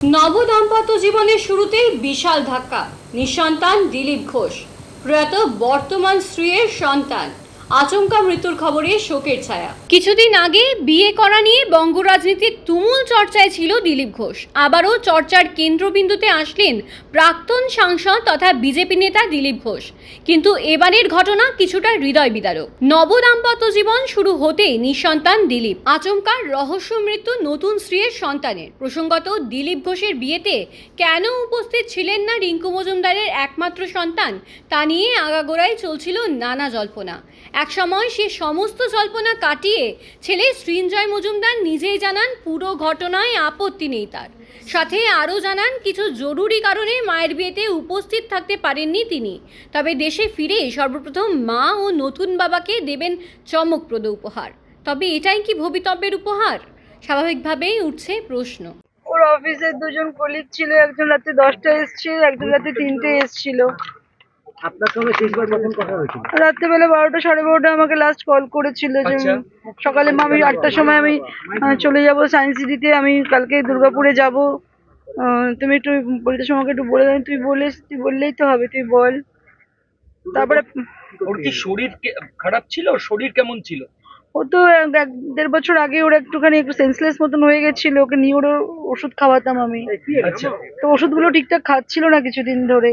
নবদাম্পত্য জীবনের শুরুতেই বিশাল ধাক্কা। নিঃসন্তান দিলীপ ঘোষ প্রয়াত বর্তমান স্ত্রীর সন্তান। আচমকা মৃত্যুর খবরে শোকের ছায়া। কিছুদিন আগে বিয়ে করা নিয়ে বঙ্গ রাজনীতির তুমুল চর্চায় ছিল দিলীপ ঘোষ। আবারও চর্চার কেন্দ্রবিন্দুতে আসলেন প্রাক্তন সাংসদ তথা বিজেপি নেতা দিলীপ ঘোষ। কিন্তু এবারের ঘটনা কিছুটা হৃদয় বিদারক। নবদাম্পত্য জীবন শুরু হতেই নিঃসন্তান দিলীপ। আচমকা রহস্য মৃত্যু নতুন স্ত্রীর সন্তানের। প্রসঙ্গত দিলীপ ঘোষের বিয়েতে কেন উপস্থিত ছিলেন না রিঙ্কু মজুমদারের একমাত্র সন্তান তা নিয়ে আগাগোড়ায় চলছিল নানা জল্পনা। একসময় সে সমস্ত জল্পনা কাটিয়ে ছেলে সৃঞ্জয় মজুমদার নিজেই জানান পুরো ঘটনায় আপত্তি নেই তার। সাথে আরও জানান কিছু জরুরি কারণে মায়ের বিয়েতে উপস্থিত থাকতে পারেননি তিনি। তবে দেশে ফিরে সর্বপ্রথম মা ও নতুন বাবাকে দেবেন চমকপ্রদ উপহার। তবে এটাই কি ভবিতব্যের উপহার? স্বাভাবিকভাবেই উঠছে প্রশ্ন। ওর অফিসের দুজন কলিগ ছিল, একজন রাতে দশটা এসেছিল, একজন রাতে তিনটে এসেছিল। আপনার সঙ্গে শেষবার কখন কথা হয়েছিল। রাত্রেবেলা বারোটা সাড়ে বারোটা আমাকে লাস্ট কল করেছিল যে আচ্ছা। সকালে আমি আটটার সময় আমি চলে যাব সায়েন্স সিটিতে আমি কালকে দুর্গাপুরে যাব। তুমি একটু বলিতে আমাকে একটু বলে দাও তুই বলে তুই বললেই তো হবে তুই বল। তারপরে ওর কি শরীর কে- খারাপ ছিল? ওর শরীর কেমন ছিল? ও তো এক এক দেড় বছর আগে ওর একটুখানি একটু সেন্সলেস মতন হয়ে গেছিল ওকে নিয়ে ওর ওষুধ খাওয়াতাম আমি। আচ্ছা। তো ওষুধগুলো ঠিকঠাক খাচ্ছিল না কিছুদিন ধরে।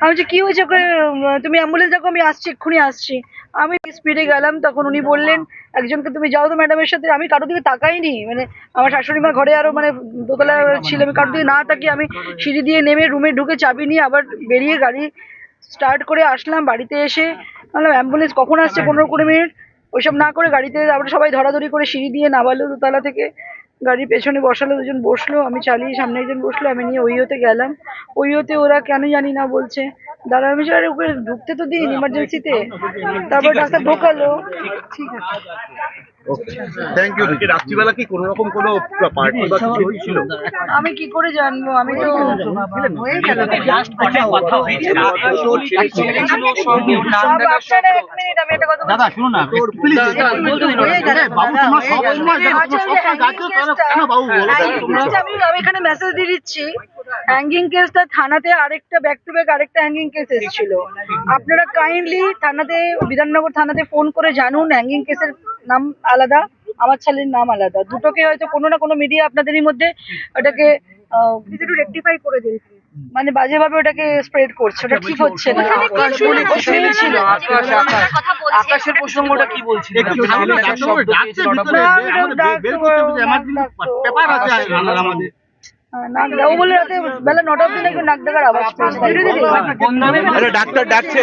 আমি বলছি, কি হয়েছে ওকে? তুমি অ্যাম্বুলেন্স দেখো, আমি আসছি, এক্ষুনি আসছি। আমি স্পিডে গেলাম, তখন উনি বললেন, একজনকে তুমি যাও তো ম্যাডামের সাথে। আমি কারোর দিকে তাকাইনি মানে আমার শাশুড়ি মা ঘরে আরও মানে দোতলা ছিল, আমি কারোর দিকে না তাকিয়ে আমি সিঁড়ি দিয়ে নেমে রুমে ঢুকে চাবি নিয়ে আবার বেরিয়ে গাড়ি স্টার্ট করে আসলাম বাড়িতে এসে। বললাম অ্যাম্বুলেন্স কখন আসছে? পনেরো কুড়ি মিনিট। ওইসব না করে গাড়িতে আমরা সবাই ধরাধরি করে সিঁড়ি দিয়ে নামালো দোতলা থেকে। গাড়ির পেছনে বসালো, দুজন বসল, আমি চালিয়ে সামনে একজন বসল, আমি নিয়ে ওই ওইওতে গেলাম। ওই ওইওতে ওরা কেন জানি না বলছে। দাঁড়া আমি ওকে ঢুকতে তো দিন ইমার্জেন্সিতে তারপর ডাক্তার ঢোকালো। ঠিক আছে। থ্যাংক ইউ রাত্রিবেলা কি কোনো রকম কোনো পার্টি বা কিছু হয়েছিল? আমি কি করে জানব? আমি তো হয়ে গেল। কথা হয়েছে আপনারা এক আমি একটা কথা বলছি। দাদা শুনুন না। প্লিজ বাবু তোমার সব সময় দেখো তোমার সব সময় যাচ্ছে কেন বাবু বলো hanging case আমি আমি এখানে মেসেজ দিয়ে দিচ্ছি। হ্যাঙ্গিং কেসটা থানাতে আরেকটা ব্যাক টু ব্যাক আরেকটা হ্যাঙ্গিং কেস এসেছিল। আপনারা কাইন্ডলি থানাতে বিধাননগর থানাতে ফোন করে জানুন হ্যাঙ্গিং কেসের নাম আলাদা আমার ছেলের নাম আলাদা। দুটোকে হয়তো কোনো না কোনো মিডিয়া আপনাদেরই মধ্যে ওটাকে একটু রেকটিফাই করে দিন মানে বাজেভাবে ওটাকে স্প্রেড করছে ওটা ঠিক হচ্ছে না। আকাশের প্রসঙ্গটা কি পেপার আছে আমাদের। হ্যাঁ, নাক দাও বলে রাতে বেলা নটা অব্দি নাকি নাক ডাকার আওয়াজ পেয়েছে আরে ডাক্তার ডাকছে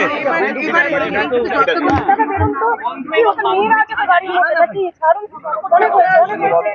দাদা বেরোন তো কি ওখানে মেয়েরা আছে তো গাড়ির মধ্যে নাকি ছাড়ুন অনেক হয়েছে অনেক হয়েছে